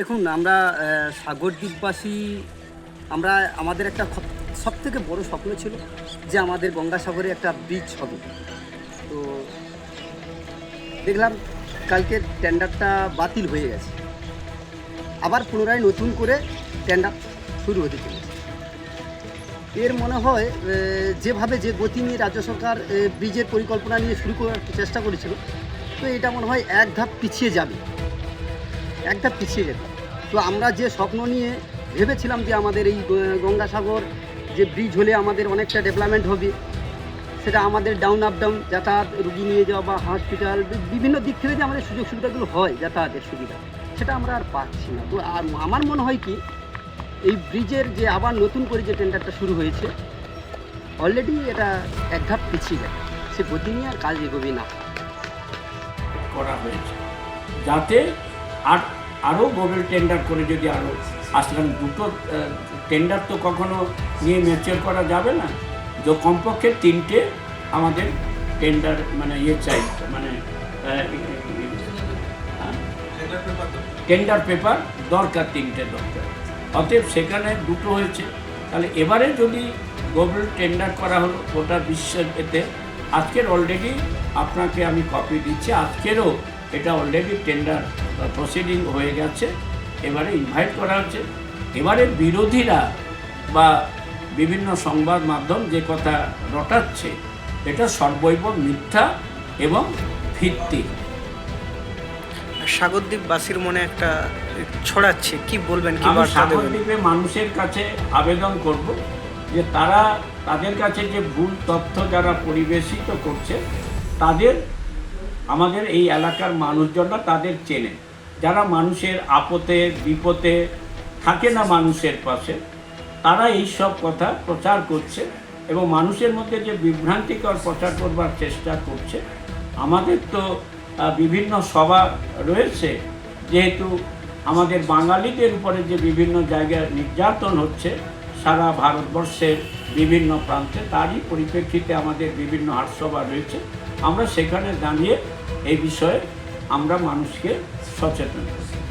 দেখুন, আমরা সাগর দ্বীপবাসী, আমরা, আমাদের একটা সব থেকে বড় স্বপ্ন ছিল যে আমাদের গঙ্গাসাগরে একটা ব্রিজ হবে। তো দেখলাম, কালকে টেন্ডারটা বাতিল হয়ে গেছে। আবার পুনরায় নতুন করে টেন্ডার শুরু হতে চলেছে। এর মনে হয় যেভাবে যে গতি নিয়ে রাজ্য সরকার ব্রিজের পরিকল্পনা নিয়ে শুরু করার চেষ্টা করেছিল, তো এটা মনে হয় এক ধাপ পিছিয়ে যাবে। এক ধাপ পিছিয়ে যেত। তো আমরা যে স্বপ্ন নিয়ে ভেবেছিলাম যে আমাদের এই গঙ্গাসাগর যে ব্রিজ হলে আমাদের অনেকটা ডেভেলপমেন্ট হবে, সেটা আমাদের ডাউন আপ ডাউন যাতায়াত, রুগী নিয়ে যাওয়া বা হসপিটাল বিভিন্ন দিক থেকে যে আমাদের সুযোগ সুবিধাগুলো হয় যাতায়াতের সুবিধা, সেটা আমরা আর পাচ্ছি না। তো আর আমার মনে হয় কি, এই ব্রিজের যে আবার নতুন করে যে টেন্ডারটা শুরু হয়েছে অলরেডি এটা এক ধাপ পিছিয়ে যাবে সে গতি নিয়ে আর কাজ এগোবে না। করা হয়েছে। যাতে আর আরও গোবেল টেন্ডার করে যদি আরও আসলাম দুটো টেন্ডার তো কখনো নিয়ে ম্যাচিওর করা যাবে না। যে কমপক্ষে তিনটে আমাদের টেন্ডার মানে ইয়ে চাই মানে টেন্ডার পেপার দরকার তিনটে দরকার। অতএব সেখানে দুটো হয়েছে। তাহলে এবারে যদি গোবল টেন্ডার করা হলো গোটা বিশ্বের এতে আজকের অলরেডি আপনাকে আমি কপি দিচ্ছি। আজকেরও এটা অলরেডি টেন্ডার প্রসিডিং হয়ে গেছে এবারে ইনভাইট করা হচ্ছে। এবারে বিরোধীরা বা বিভিন্ন সংবাদ মাধ্যম যে কথা রটাচ্ছে এটা সর্বৈব মিথ্যা এবং ভিত্তিক সাগরদ্বীপবাসীর মনে একটা ছড়াচ্ছে কি বলবেন কি সাগরদ্বীপে মানুষের কাছে আবেদন করব যে তারা তাদের কাছে যে ভুল তথ্য যারা পরিবেশিত করছে তাদের আমাদের এই এলাকার মানুষজনরা তাদের চেনে যারা মানুষের আপতে বিপদে থাকে না মানুষের পাশে, তারা এই সব কথা প্রচার করছে এবং মানুষের মধ্যে যে বিভ্রান্তিকর প্রচার করবার চেষ্টা করছে, আমাদের তো বিভিন্ন সভা রয়েছে। যেহেতু আমাদের বাঙালিদের উপরে যে বিভিন্ন জায়গায় নির্যাতন হচ্ছে, সারা ভারতবর্ষের বিভিন্ন প্রান্তে, তারই পরিপ্রেক্ষিতে আমাদের বিভিন্ন আর্টসভা রয়েছে। আমরা সেখানে দাঁড়িয়ে এই বিষয়ে আমরা মানুষকে সচেতন করি